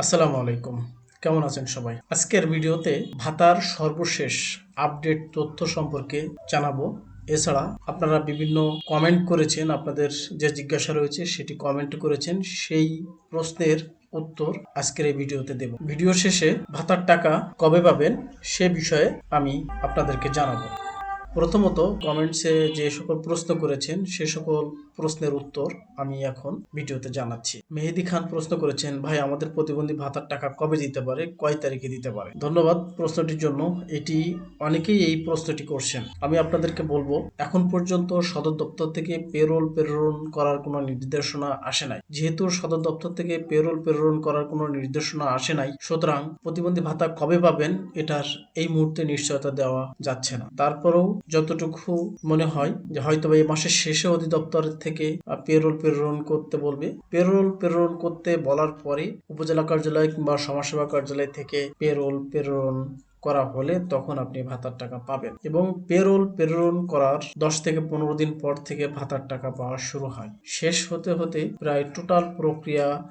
আসসালামু আলাইকুম। কেমন আছেন সবাই? আজকের ভিডিওতে ভাতার সর্বশেষ আপডেট তথ্য সম্পর্কে জানাব। এছাড়া আপনারা বিভিন্ন কমেন্ট করেছেন, আপনাদের যে জিজ্ঞাসা রয়েছে সেটি কমেন্ট করেছেন, সেই প্রশ্নের উত্তর আজকের এই ভিডিওতে দেব। ভিডিও শেষে ভাতার টাকা কবে পাবেন সে বিষয়ে আমি আপনাদেরকে জানাব। প্রথমত কমেন্টসে যে সকল প্রশ্ন করেছেন, সে সকল প্রশ্নের উত্তর আমি এখন ভিডিওতে জানাচ্ছি। মেহেদি খান প্রশ্ন করেছেন, ভাই, আমাদের প্রতিবন্ধী ভাতার টাকা কবে দিতে পারে? কয় তারিখে দিতে পারে? ধন্যবাদ প্রশ্নটির জন্য। এটি অনেকেই এই প্রশ্নটি করছেন। আমি আপনাদেরকে বলব, এখন পর্যন্ত সদর দপ্তর থেকে পেরোল প্রেরণ করার কোনো নির্দেশনা আসে নাই। যেহেতু সদর দপ্তর থেকে পেরোল প্রেরণ করার কোনো নির্দেশনা আসে নাই, সুতরাং প্রতিবন্ধী ভাতা কবে পাবেন এটার এই মুহূর্তে নিশ্চয়তা দেওয়া যাচ্ছে না। তারপরেও যতটুকু মনে হয় যে হয়তো এই মাসের শেষে অধিদপ্তর থেকে পেরোল প্রেরণ করতে বলবে। পেরোল প্রেরণ করতে বলার পরে উপজেলা কার্যালয় কিংবা সমাজসেবা কার্যালয় থেকে পেরোল প্রেরণ করা হলে তখন আপনি ভাতার টাকা পাবেন এবং পেরোল প্রেরণ করার দশ থেকে পনেরো দিন পর থেকে ভাতার টাকা পাওয়া শুরু হয়। শেষ হতে হতে প্রায় টোটাল প্রক্রিয়া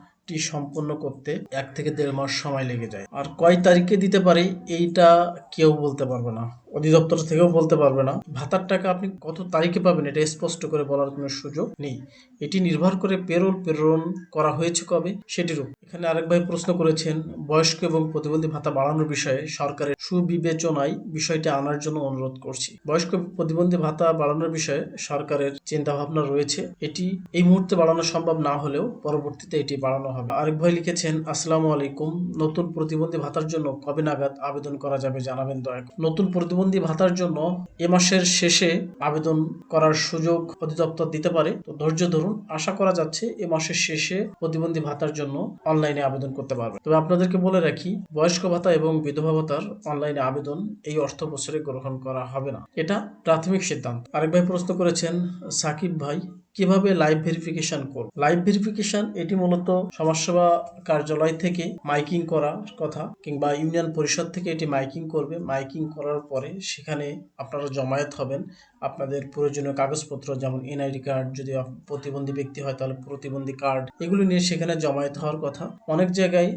সম্পন্ন করতে এক থেকে দেড় মাস সময় লেগে যায়। আর কয় তারিখে দিতে পারে এইটা কেউ বলতে পারবে না। অধিদপ্তর থেকেও বলতে পারবে না। ভাতার টাকা আপনি কত তারিখে পাবেন এটা স্পষ্ট করে বলার কোনো সুযোগ নেই। এটি নির্ভর করে পেরোল প্রেরণ করা হয়েছে কবে সেটির উপর। এখানে আরেক ভাই প্রশ্ন করেছেন, বয়স্ক এবং প্রতিবন্ধী ভাতা বাড়ানোর বিষয়ে সরকারের সুবিবেচনায় বিষয়টি আনার জন্য অনুরোধ করছি। বয়স্ক প্রতিবন্ধী ভাতা বাড়ানোর বিষয়ে সরকারের চিন্তা ভাবনা রয়েছে। এটি এই মুহূর্তে বাড়ানো সম্ভব না হলেও পরবর্তীতে এটি বাড়ানো হবে। আরেক ভাই লিখেছেন, আসসালামু আলাইকুম, নতুন প্রতিবন্ধী ভাতার জন্য কবে নাগাদ আবেদন করা যাবে জানাবেন দয়া নতুন প্রতিবন্ধী ভাতার জন্য এ মাসের শেষে আবেদন করার সুযোগ অধিদপ্তর দিতে পারে। তো ধৈর্য ধরুন, আশা করা যাচ্ছে এ মাসের শেষে প্রতিবন্ধী ভাতার জন্য অনলাইনে আবেদন করতে পারবে। তবে আপনাদেরকে বলে রাখি, বয়স্ক ভাতা এবং বিধবা ভাতার অনলাইনে আবেদন এই অর্থ বছরে গ্রহণ করা হবে না। এটা প্রাথমিক সিদ্ধান্ত। আরেক ভাই প্রশ্ন করেছেন, সাকিব ভাই কীভাবে লাইভ ভেরিফিকেশন করব? লাইভ ভেরিফিকেশন এটি মূলত সমাজসেবা কার্যালয় থেকে মাইকিং করার কথা কিংবা ইউনিয়ন পরিষদ থেকে এটি মাইকিং করবে। মাইকিং করার পরে সেখানে আপনারা জমায়েত হবেন। আপনাদের প্রয়োজনীয় কাগজপত্র, যেমন এনআইডি কার্ড যদি প্রতিবন্ধী ব্যক্তি হয় তাহলে প্রতিবন্ধী কার্ড এগুলো নিয়ে সেখানে জমায়েত হওয়ার কথা। অনেক জায়গায়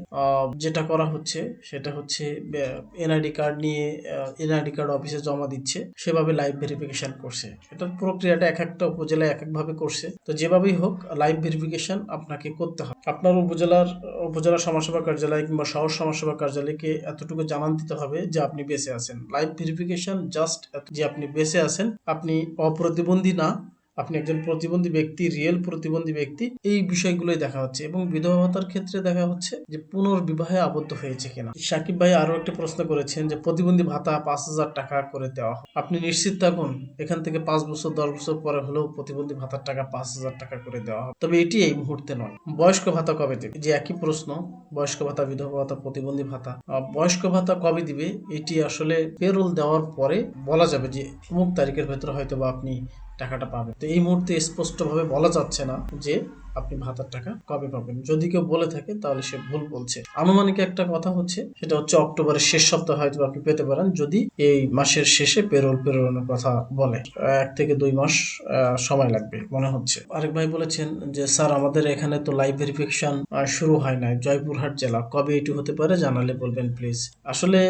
যেটা করা হচ্ছে, সেটা হচ্ছে এনআইডি কার্ড নিয়ে এনআইডি কার্ড অফিসে জমা দিচ্ছে, সেভাবে লাইভ ভেরিফিকেশন করছে। এটার প্রক্রিয়াটা এক একটা উপজেলায় এক একভাবে করছে। তো যেভাবেই হোক লাইভ ভেরিফিকেশন আপনাকে করতে হবে। আপনার উপজেলার, উপজেলা সমাজসেবা কার্যালয় কিংবা শহর সমাজসেবা কার্যালয়কে এতটুকু জানান দিতে হবে যে আপনি বেঁচে আছেন। লাইভ ভেরিফিকেশন জাস্ট যে আপনি বেঁচে আছেন আপনি অপ্রতিবন্ধী না। আপনি একজন প্রতিবন্ধী ব্যক্তি রিয়েল প্রতিবন্ধী ব্যক্তি, এই বিষয়গুলোই দেখা হচ্ছে এবং বিধবা ভাতার ক্ষেত্রে দেখা হচ্ছে যে পুনর্বিবাহে আবদ্ধ হয়েছে কিনা। সাকিব ভাই আরও একটা প্রশ্ন করেছেন যে প্রতিবন্ধী ভাতা পাঁচ হাজার টাকা করে দেওয়া হয়। আপনি নিশ্চিত থাকুন, এখান থেকে পাঁচ বছর, দশ বছর পরে হলেও প্রতিবন্ধী ভাতার টাকা পাঁচ হাজার টাকা করে দেওয়া হবে। তবে এটি এই মুহূর্তে নয়। বয়স্ক ভাতা কবে দেবে? যে একই প্রশ্ন, বয়স্ক ভাতা, বিধবা ভাতা, প্রতিবন্ধী ভাতা। বয়স্ক ভাতা কবে দিবে? এটি আসলে পেরোল দেওয়ার পরে বলা যাবে যে অমুক তারিখের ভেতরে হয়তো বা আপনি টাকাটা পাবে। তো এই মুহূর্তে স্পষ্টভাবে বলা যাচ্ছে না যে আপনি ভাতার টাকা কবে পাবেন? যদি কেউ বলে থাকে, তাহলে সে ভুল বলছে। আনুমানিক একটা কথা হচ্ছে, সেটা হচ্ছে অক্টোবরের শেষ সপ্তাহে হয়তো আপনি পেতে পারেন, যদি এই মাসের শেষে পেরোল প্রেরণের কথা বলে। এক থেকে দুই মাস সময় লাগবে, মনে হচ্ছে। আরেক ভাই বলেছেন যে, স্যার, আমাদের এখানে তো লাইভ ভেরিফিকেশন শুরু হয় নাই। জয়পুরহাট জেলা, কবে এটি হতে পারে জানালে বলবেন প্লিজ আসলে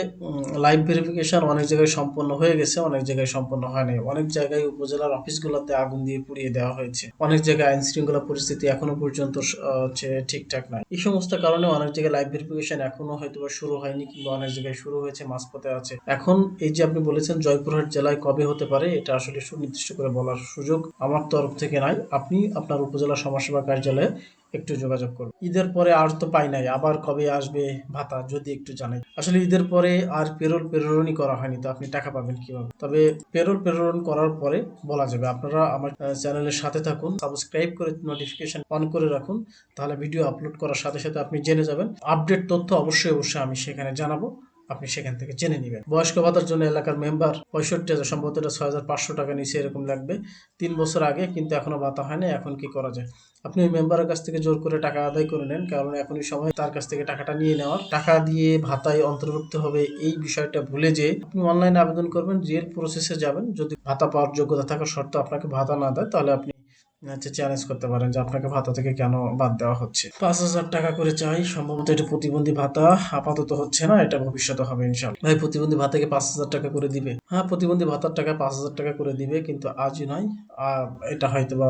লাইভ ভেরিফিকেশন অনেক জায়গায় সম্পন্ন হয়ে গেছে, অনেক জায়গায় সম্পন্ন হয় নাই। অনেক জায়গায় উপজেলার অফিসগুলোতে আগুন দিয়ে পুড়িয়ে দেওয়া হয়েছে। অনেক জায়গায় আইন শৃঙ্খলা পরিস্থিতি এখনও পর্যন্ত হচ্ছে ঠিকঠাক নাই। এই সমস্ত কারণে অনেক জায়গায় লাইভ ভেরিফিকেশন এখনও হয়তো শুরু হয়নি কিংবা অনেক জায়গায় শুরু হয়েছে, মাঝপথে আছে। এখন এই যে আপনি বলেছেন জয়পুরহাট জেলায় কবে হতে পারে, এটা আসলে সুনির্দিষ্ট করে বলার সুযোগ আমার তরফ থেকে নাই। আপনি আপনার উপজেলা সমাজসেবা কার্যালয়ে একটু যোগাযোগ করুন ঈদের পরে আর তো পাই নাই, আবার কবে আসবে ভাতা যদি একটু জানাই। আসলে ঈদের পরে আর পেরোল প্রেরণই করা হয়নি, তো আপনি টাকা পাবেন কীভাবে? তবে পেরোল প্রেরণ করার পরে বলা যাবে। আপনারা আমার চ্যানেলের সাথে থাকুন, সাবস্ক্রাইব করে নোটিফিকেশন অন করে রাখুন, তাহলে ভিডিও আপলোড করার সাথে সাথে আপনি জেনে যাবেন। আপডেট তথ্য অবশ্যই অবশ্যই আমি সেখানে জানাব। আপনি সেখান থেকে জেনে নেবেন। বয়স্ক ভাতার জন্য এলাকার মেম্বার পঁয়ষট্টি হাজার, সম্ভবত এটা ছয় হাজার পাঁচশো টাকা নিচে এরকম লাগবে। তিন বছর আগে কিন্তু এখনও ভাতা হয়নি, এখন কি করা যায়? আপনি ওই মেম্বারের কাছ থেকে জোর করে টাকা আদায় করে নেন, কারণ এখনই সময় তার কাছ থেকে টাকাটা নিয়ে নেওয়ার। টাকা দিয়ে ভাতায় অন্তর্ভুক্ত হবে এই বিষয়টা ভুলে যে আপনি অনলাইনে আবেদন করবেন রিয়েল প্রসেসে যাবেন। যদি ভাতা পাওয়ার যোগ্যতা থাকা সত্ত্বেও আপনাকে ভাতা না দেয়, তাহলে আপনি আচ্ছা চ্যালেঞ্জ করতে পারেন যে আপনাকে ভাতা থেকে কেন বাদ দেওয়া হচ্ছে। পাঁচ হাজার টাকা করে চাই, সম্ভবত এটা প্রতিবন্ধী ভাতা, আপাতত হচ্ছে না, এটা ভবিষ্যতে হবে ইনশাল্লাহ। ভাই, প্রতিবন্ধী ভাতাকে পাঁচ হাজার টাকা করে দিবে? হ্যাঁ প্রতিবন্ধী ভাতার টাকা পাঁচ হাজার টাকা করে দিবে, কিন্তু আজই নয় এটা হয়তো বা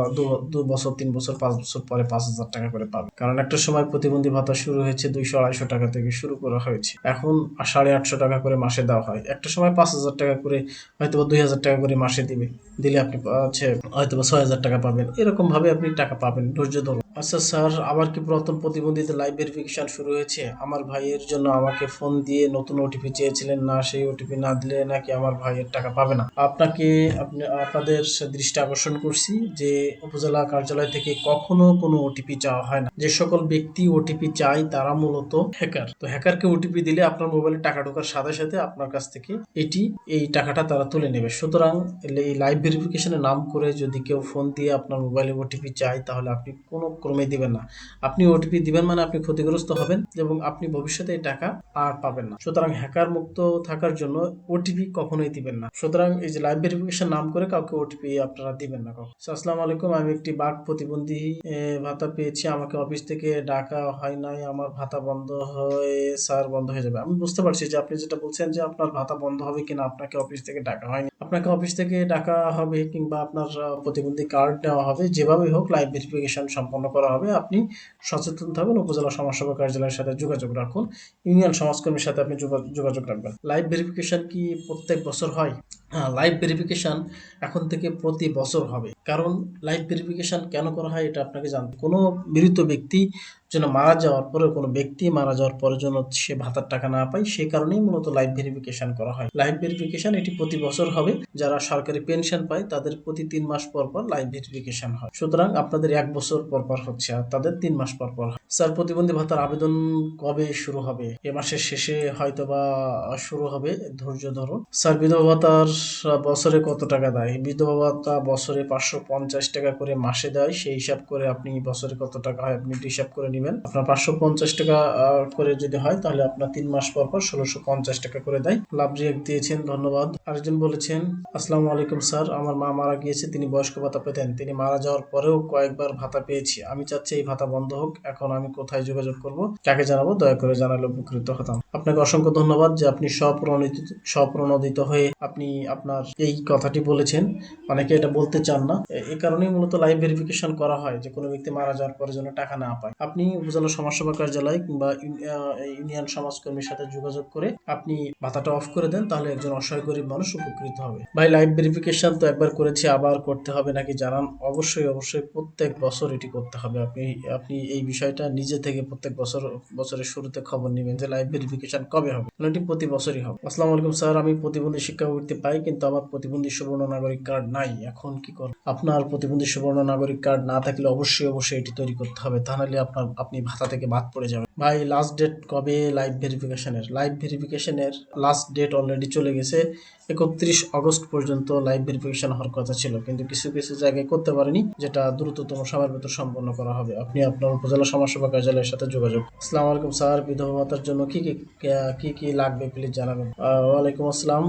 দু বছর, তিন বছর, পাঁচ বছর পরে পাঁচ হাজার টাকা করে পাবে। কারণ একটা সময় প্রতিবন্ধী ভাতা শুরু হয়েছে দুইশো, আড়াইশো টাকা থেকে শুরু করা হয়েছে। এখন সাড়ে আটশো টাকা করে মাসে দেওয়া হয়। একটা সময় পাঁচ হাজার টাকা করে হয়তো বা দুই হাজার টাকা করে মাসে দিবে। দিলে আপনি হচ্ছে হয়তো বা ছয় হাজার টাকা পাবেন। এরকম ভাবে আপনি টাকা পাবেন, ধৈর্য ধরুন। আচ্ছা স্যার, আবার কি প্রথম প্রতিবন্ধীদের লাইভ ভেরিফিকেশন শুরু হয়েছে? আমার ভাইয়ের জন্য আমাকে ফোন দিয়ে নতুন ওটিপি চেয়েছিলেন, না সেই ওটিপি না দিলে নাকি আমার ভাইয়ের টাকা পাবে না। আপনাকে, আপনি, আপনাদের দৃষ্টি আকর্ষণ করছি যে উপজেলা কার্যালয় থেকে কখনো কোনো ওটিপি চাওয়া হয় না। যে সকল ব্যক্তি ওটিপি চায় তারা মূলত হ্যাকার তো হ্যাকারকে ওটিপি দিলে আপনার মোবাইলে টাকা ঢোকার সাথে সাথে আপনার কাছ থেকে এটি, এই টাকাটা তারা তুলে নেবে। সুতরাং এই লাইভ ভেরিফিকেশনের নাম করে যদি কেউ ফোন দিয়ে আপনার মোবাইলে ওটিপি চায় তাহলে আপনি কোনো ক্রমে দিবেন না। আপনি ওটিপি দিবেন মানে আপনি ক্ষতিগ্রস্ত হবেন এবং আপনি ভবিষ্যতে টাকা আর পাবেন না। সুতরাং হ্যাকার মুক্ত থাকার জন্য ওটিপি কখনোই দিবেন না। সুতরাং এই যে লাইভ ভেরিফিকেশন নাম করে কাউকে ওটিপি আপনারা দিবেন না কখন। আসসালামু আলাইকুম, আমি একটি বাঘ প্রতিবন্ধী ভাতা পেয়েছি। আমাকে অফিস থেকে ডাকা হয় নাই, আমার ভাতা বন্ধ হয়ে, স্যার, বন্ধ হয়ে যাবে। আমি বুঝতে পারছি যে আপনি যেটা বলছেন যে আপনার ভাতা বন্ধ হবে কিনা, আপনাকে অফিস থেকে ডাকা হয়নি। আপনাকে অফিস থেকে ডাকা হবে কিংবা আপনার প্রতিবন্ধী কার্ড নেওয়া হবে যেভাবে হোক লাইভ ভেরিফিকেশন সম্পন্ন করা হবে। আপনি সচেতন থাকবেন উপজেলা সমাজসেবা কার্যালয়ের সাথে যোগাযোগ রাখুন। ইউনিয়ন সমাজকর্মীর সাথে আপনি যোগা- যোগাযোগ রাখবেন। লাইভ ভেরিফিকেশন কি প্রত্যেক বছর হ্যাঁ? লাইভ ভেরিফিকেশন এখন থেকে প্রতি বছর হবে। কারণ লাইভ ভেরিফিকেশন কেন করা হয় এটা আপনাকে জানতে কোনো মৃত ব্যক্তি যেন মারা যাওয়ার পরে কোনো ব্যক্তি মারা যাওয়ার পরে যেন সে ভাতার টাকা না পায়, সে কারণেই মূলত লাইভ ভেরিফিকেশন করা হয়। লাইভ ভেরিফিকেশন এটি প্রতি বছর হবে। যারা সরকারি পেনশন পায়, তাদের প্রতি তিন মাস পর পর লাইভ ভেরিফিকেশন হয়। সুতরাং আপনাদের এক বছর পর পর হচ্ছে, আর তাদের তিন মাস পর পর হয়। স্যার, প্রতিবন্ধী ভাতার আবেদন কবে শুরু হবে? এ মাসের শেষে হয়তো বা শুরু হবে, ধৈর্য ধরুন স্যার, বিধবা ভাতার বছরে কত টাকা দেয়? বিধবা ভাতা বছরে পাঁচশো পঞ্চাশ টাকা করে মাসে দেয়। সেই হিসাব করে আপনি বছরে কত টাকা হয় আপনি হিসাব করে নেবেন। আপনার পাঁচশো পঞ্চাশ টাকা করে যদি হয়, তাহলে আপনার তিন মাস পর পর ষোলোশো পঞ্চাশ টাকা করে দেয়। লাভ দিয়েছেন, ধন্যবাদ। আরেকজন বলেছেন, আসসালামু আলাইকুম, স্যার। আমার মা মারা গিয়েছে, তিনি বয়স্ক ভাতা পেতেন। তিনি মারা যাওয়ার পরেও কয়েকবার ভাতা পেয়েছি। আমি চাচ্ছি এই ভাতা বন্ধ হোক। এখন আমি কোথায় যোগাযোগ করব? কাকে জানাব? দয়া করে জানালে উপকৃত হতাম। আপনাকে অসংখ্য ধন্যবাদ যে আপনি স্বপ্রণোদিত স্বপ্রণোদিত হয়ে আপনি আপনার এই কথাটি বলেছেন। অনেকে এটা বলতে চান না। এই কারণেই মূলত লাইভ ভেরিফিকেশন করা হয় যে কোনো ব্যক্তি মারা যাওয়ার পরে যেন টাকা না পায়। আপনি উপজেলা সমাজসেবা কার্যালয় কিংবা ইউনিয়ন সমাজকর্মীর সাথে যোগাযোগ করে আপনি ভাতাটা অফ করে দেন, তাহলে একজন অসহায় গরিব মানুষ উপকৃত হবে। ভাই লাইভ ভেরিফিকেশন তো একবার করেছি, আবার করতে হবে নাকি জানান? অবশ্যই অবশ্যই প্রত্যেক বছর এটি করতে হবে। আপনি আপনি এই বিষয়টা নিজে থেকে প্রত্যেক বছর, বছরের শুরুতে খবর নেবেন যে লাইভ ভেরিফিকেশন কবে হবে। প্রতি বছরই হবে। আসসালামু আলাইকুম স্যার, আমি প্রতিবন্ধী শিক্ষাবৃত্তি পাই কিন্তু আমার প্রতিবন্ধী সুবর্ণ নাগরিক কার্ড নাই। এখন কি করব? আপনার প্রতিবন্ধী সুবর্ণ নাগরিক কার্ড না থাকলে অবশ্যই অবশ্যই এটি তৈরি করতে হবে। তাহলে আপনার, আপনি ভাতা থেকে বাদ পড়ে যাবেন। ভাই লাস্ট ডেট কবে লাইভ ভেরিফিকেশনের লাইভ ভেরিফিকেশনের লাস্ট ডেট অলরেডি চলে গেছে। একত্রিশ আগস্ট পর্যন্ত লাইভ ভেরিফিকেশন হওয়ার কথা ছিল। কিন্তু কিছু কিছু জায়গায় করতে পারেনি, যেটা দ্রুততম সময়ের ভেতর সম্পন্ন করা হবে। আপনি আপনার উপজেলা সমাজসেবা কার্যালয়ের সাথে যোগাযোগ। আসসালামু আলাইকুম স্যার, বিধবা ভাতার জন্য কি কি কি কি লাগবে প্লিজ জানাবেন। ওয়ালাইকুম আসসালাম।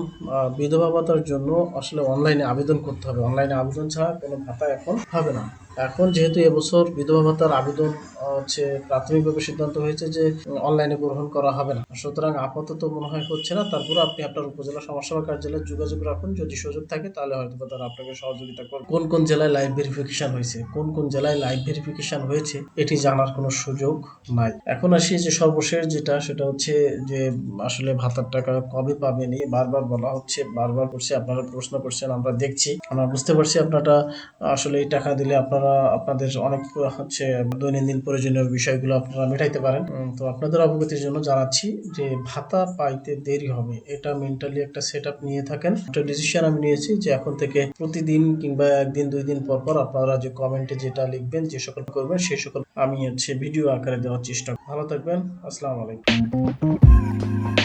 বিধবা ভাতার জন্য আসলে অনলাইনে আবেদন করতে হবে। অনলাইনে আবেদন ছাড়া কোনো ভাতা এখন হবে না। এখন যেহেতু এবছর বিধবা ভাতার আবেদন হচ্ছে প্রাথমিকভাবে সিদ্ধান্ত হয়েছে যে অনলাইনে গ্রহণ করা হবে না। সুতরাং আপাতত মনে হয় হচ্ছে না তারপরে আপনি আপনার উপজেলা সমাজসেবা কার্যালয়ে যোগাযোগ রাখুন। যদি সুযোগ থাকে, তাহলে হয়তো তারা আপনাকে সহযোগিতা করবে। কোন কোন জেলায় লাইভ ভেরিফিকেশন হয়েছে? কোন কোন জেলায় লাইভ ভেরিফিকেশন হয়েছে? এটি জানার কোনো সুযোগ নাই। এখন আসি যে সর্বশেষ যেটা, সেটা হচ্ছে যে, আসলে ভাতার টাকা কবে পাবেন? বারবার বলা হচ্ছে, বারবার করছে, আপনারা প্রশ্ন করছেন, আমরা দেখছি। আমরা বুঝতে পারছি আপনারা, আসলে এই টাকা দিলে আপনারা আপনাদের অনেক, হচ্ছে, দৈনন্দিন প্রয়োজনীয় বিষয়গুলো আপনারা মেটাইতে পারেন। তো আপনাদের অবগতির জন্য জানাচ্ছি যে ভাতা পাইতে দেরি হবে। এটা মেন্টালি একটা সেট নিয়ে থাকেন। একটা ডিসিশন আমি নিয়েছি যে এখন থেকে প্রতিদিন কিংবা একদিন, দুই দিন পর পর আপনারা যে কমেন্টে যেটা লিখবেন, যে সকল করবেন সেই সকল আমি হচ্ছে ভিডিও আকারে দেওয়ার চেষ্টা। ভালো থাকবেন। আসসালামু আলাইকুম।